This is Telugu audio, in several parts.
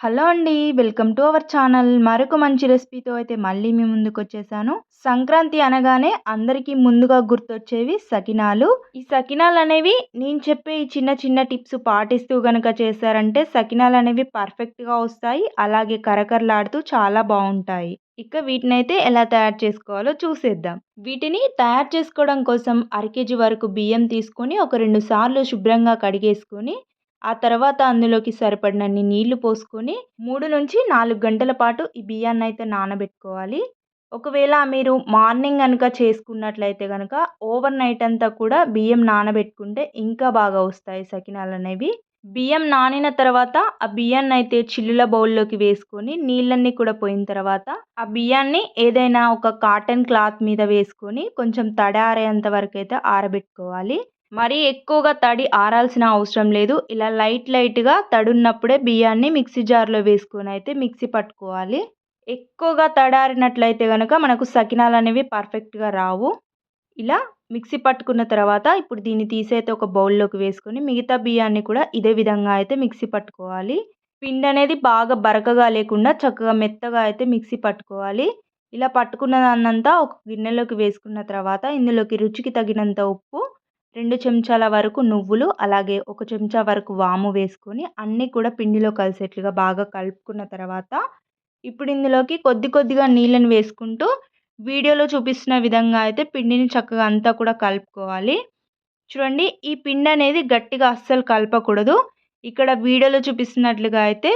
హలో అండి వెల్కమ్ టు అవర్ ఛానల్. మరొక మంచి రెసిపీతో అయితే మళ్ళీ మీ ముందుకు వచ్చేసాను సంక్రాంతి అనగానే అందరికీ ముందుగా గుర్తొచ్చేవి సకినాలు. ఈ సకినాలు అనేవి నేను చెప్పే ఈ చిన్న చిన్న టిప్స్ పాటిస్తూ గనక చేశారంటే సకినాలు అనేవి పర్ఫెక్ట్గా వస్తాయి. అలాగే కరకరలాడుతూ చాలా బాగుంటాయి. ఇక వీటిని అయితే ఎలా తయారు చేసుకోవాలో చూసేద్దాం. వీటిని తయారు చేసుకోవడం కోసం అర కేజీ వరకు బియ్యం తీసుకొని ఒక రెండు సార్లు శుభ్రంగా కడిగేసుకొని ఆ తర్వాత అందులోకి సరిపడినన్ని నీళ్ళు పోసుకొని మూడు నుంచి నాలుగు గంటల పాటు ఈ బియ్యాన్ని అయితే నానబెట్టుకోవాలి. ఒకవేళ మీరు మార్నింగ్ కనుక చేసుకున్నట్లయితే కనుక ఓవర్ నైట్ అంతా కూడా బియ్యం నానబెట్టుకుంటే ఇంకా బాగా వస్తాయి సకినాలు అనేవి. బియ్యం నానిన తర్వాత ఆ బియ్యాన్ని అయితే చిల్లుల బౌల్లోకి వేసుకొని నీళ్ళన్నీ కూడా పోయిన తర్వాత ఆ బియ్యాన్ని ఏదైనా ఒక కాటన్ క్లాత్ మీద వేసుకొని కొంచెం తడారేంత వరకు అయితే ఆరబెట్టుకోవాలి. మరీ ఎక్కువగా తడి ఆరాల్సిన అవసరం లేదు. ఇలా లైట్ లైట్గా తడి ఉన్నప్పుడే బియ్యాన్ని మిక్సీ జార్లో వేసుకొని అయితే మిక్సీ పట్టుకోవాలి. ఎక్కువగా తడారినట్లయితే కనుక మనకు సకినాలు అనేవి పర్ఫెక్ట్గా రావు. ఇలా మిక్సీ పట్టుకున్న తర్వాత ఇప్పుడు దీన్ని తీసైతే ఒక బౌల్లోకి వేసుకొని మిగతా బియ్యాన్ని కూడా ఇదే విధంగా అయితే మిక్సీ పట్టుకోవాలి. పిండి అనేది బాగా బరకగా లేకుండా చక్కగా మెత్తగా అయితే మిక్సీ పట్టుకోవాలి. ఇలా పట్టుకున్న దాన్నంతా ఒక గిన్నెలోకి వేసుకున్న తర్వాత ఇందులోకి రుచికి తగినంత ఉప్పు రెండు చెంచాల వరకు నువ్వులు అలాగే ఒక చెంచా వరకు వాము వేసుకొని అన్నీ కూడా పిండిలో కలిసేట్లుగా బాగా కలుపుకున్న తర్వాత ఇప్పుడు ఇందులోకి కొద్ది కొద్దిగా నీళ్ళని వేసుకుంటూ వీడియోలో చూపిస్తున్న విధంగా అయితే పిండిని చక్కగా అంతా కూడా కలుపుకోవాలి. చూడండి ఈ పిండి అనేది గట్టిగా అస్సలు కలపకూడదు. ఇక్కడ వీడియోలో చూపిస్తున్నట్లుగా అయితే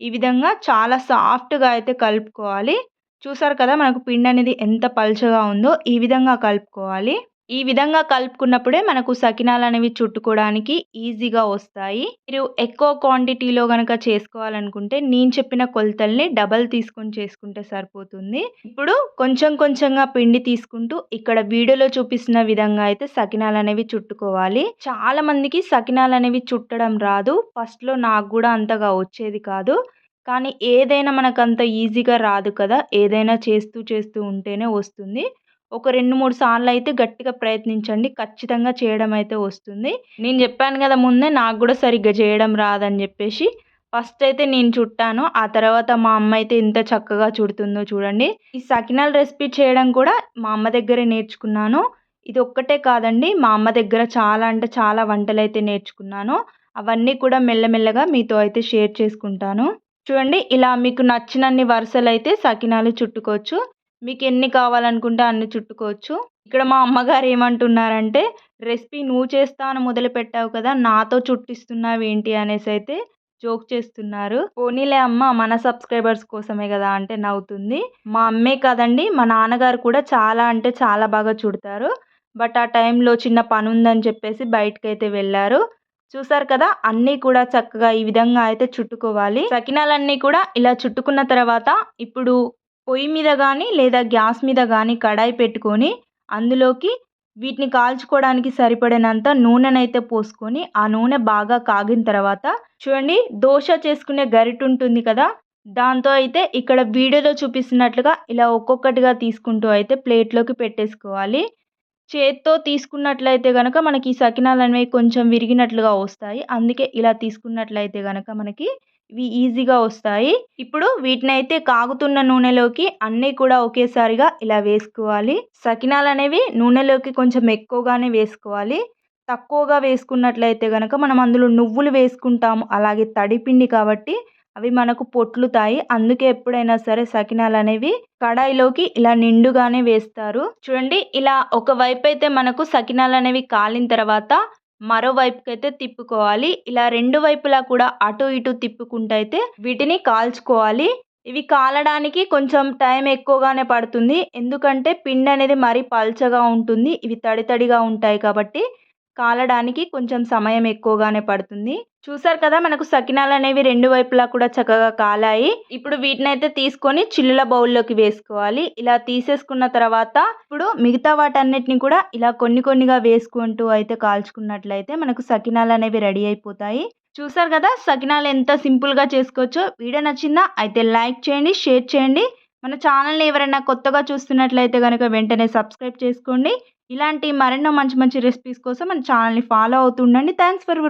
ఈ విధంగా చాలా సాఫ్ట్గా అయితే కలుపుకోవాలి. చూసారు కదా మనకు పిండి అనేది ఎంత పలుచగా ఉందో ఈ విధంగా కలుపుకోవాలి. ఈ విధంగా కలుపుకున్నప్పుడే మనకు సకినాలు అనేవి చుట్టుకోవడానికి ఈజీగా వస్తాయి. మీరు ఎక్కువ క్వాంటిటీలో కనుక చేసుకోవాలనుకుంటే నేను చెప్పిన కొలతల్ని డబల్ తీసుకొని చేసుకుంటే సరిపోతుంది. ఇప్పుడు కొంచెం కొంచెంగా పిండి తీసుకుంటూ ఇక్కడ వీడియోలో చూపిస్తున్న విధంగా అయితే సకినాలు అనేవి చుట్టుకోవాలి. చాలా మందికి సకినాలు అనేవి చుట్టడం రాదు. ఫస్ట్లో నాకు కూడా అంతగా వచ్చేది కాదు. కానీ ఏదైనా మనకు అంత ఈజీగా రాదు కదా. ఏదైనా చేస్తూ చేస్తూ ఉంటేనే వస్తుంది. ఒక రెండు మూడు సార్లు అయితే గట్టిగా ప్రయత్నించండి. ఖచ్చితంగా చేయడం అయితే వస్తుంది. నేను చెప్పాను కదా ముందే నాకు కూడా సరిగ్గా చేయడం రాదని చెప్పేసి. ఫస్ట్ అయితే నేను చుట్టాను. ఆ తర్వాత మా అమ్మ అయితే ఎంత చక్కగా చుడుతుందో చూడండి. ఈ సకినాల రెసిపీ చేయడం కూడా మా అమ్మ దగ్గరే నేర్చుకున్నాను. ఇది ఒక్కటే కాదండి. మా అమ్మ దగ్గర చాలా అంటే చాలా వంటలు అయితే నేర్చుకున్నాను. అవన్నీ కూడా మెల్లమెల్లగా మీతో అయితే షేర్ చేసుకుంటాను. చూడండి ఇలా మీకు నచ్చినన్ని వరుసలు అయితే సకినాలు చుట్టుకోవచ్చు. మీకు ఎన్ని కావాలనుకుంటే అన్ని చుట్టుకోవచ్చు. ఇక్కడ మా అమ్మగారు ఏమంటున్నారంటే రెసిపీ నువ్వు చేస్తాను మొదలు పెట్టావు కదా నాతో చుట్టిస్తున్నావు ఏంటి? అనేసి అయితే జోక్ చేస్తున్నారు. పోనీలే అమ్మ మన సబ్స్క్రైబర్స్ కోసమే కదా అంటే నవ్వుతుంది. మా అమ్మే కదండి మా నాన్నగారు కూడా చాలా అంటే చాలా బాగా చుడతారు. బట్ ఆ టైంలో చిన్న పని ఉందని చెప్పేసి బయటకైతే వెళ్ళారు. చూసారు కదా అన్నీ కూడా చక్కగా ఈ విధంగా అయితే చుట్టుకోవాలి. సకినాలన్నీ కూడా ఇలా చుట్టుకున్న తర్వాత ఇప్పుడు పొయ్యి మీద కానీ లేదా గ్యాస్ మీద కానీ కడాయి పెట్టుకొని అందులోకి వీటిని కాల్చుకోవడానికి సరిపడినంత నూనెనైతే పోసుకొని ఆ నూనె బాగా కాగిన తర్వాత చూడండి దోశ చేసుకునే గరిట ఉంటుంది కదా దాంతో అయితే ఇక్కడ వీడియోలో చూపిస్తున్నట్లుగా ఇలా ఒక్కొక్కటిగా తీసుకుంటూ అయితే ప్లేట్లోకి పెట్టేసుకోవాలి. చేత్తో తీసుకున్నట్లయితే కనుక మనకి సకినాలు అనేవి కొంచెం విరిగినట్లుగా వస్తాయి. అందుకే ఇలా తీసుకున్నట్లయితే కనుక మనకి ఇవి ఈజీగా వస్తాయి. ఇప్పుడు వీటిని అయితే కాగుతున్న నూనెలోకి అన్నీ కూడా ఒకేసారిగా ఇలా వేసుకోవాలి. సకినాలు అనేవి నూనెలోకి కొంచెం ఎక్కువగానే వేసుకోవాలి. తక్కువగా వేసుకున్నట్లయితే కనుక మనం అందులో నువ్వులు వేసుకుంటాము. అలాగే తడిపిండి కాబట్టి అవి మనకు పొట్లుతాయి. అందుకే ఎప్పుడైనా సరే సకినాలు అనేవి కడాయిలోకి ఇలా నిండుగానే వేస్తారు. చూడండి ఇలా ఒక వైపు అయితే మనకు సకినాలు అనేవి కాలిన తర్వాత మరోవైపుకి అయితే తిప్పుకోవాలి. ఇలా రెండు వైపులా కూడా అటు ఇటు తిప్పుకుంటూ అయితే వీటిని కాల్చుకోవాలి. ఇవి కాలడానికి కొంచెం టైం ఎక్కువగానే పడుతుంది. ఎందుకంటే పిండి అనేది మరీ పల్చగా ఉంటుంది. ఇవి తడి తడిగా ఉంటాయి కాబట్టి కాలడానికి కొంచెం సమయం ఎక్కువగానే పడుతుంది. చూసారు కదా మనకు సకినాలు అనేవి రెండు వైపులా కూడా చక్కగా కాలాయి. ఇప్పుడు వీటిని అయితే తీసుకొని చిల్లుల బౌల్లోకి వేసుకోవాలి. ఇలా తీసేసుకున్న తర్వాత ఇప్పుడు మిగతా వాటన్నిటిని కూడా ఇలా కొన్ని కొన్నిగా వేసుకుంటూ అయితే కాల్చుకున్నట్లయితే మనకు సకినాలు అనేవి రెడీ అయిపోతాయి. చూసారు కదా సకినాలు ఎంత సింపుల్గా చేసుకోవచ్చో. వీడియో నచ్చిందా అయితే లైక్ చేయండి షేర్ చేయండి. మన ఛానల్ని ఎవరైనా కొత్తగా చూస్తున్నట్లయితే కనుక వెంటనే సబ్స్క్రైబ్ చేసుకోండి. ఇలాంటి మరెన్నో మంచి మంచి రెసిపీస్ కోసం మన ఛానల్ని ఫాలో అవుతుండండి. Thanks for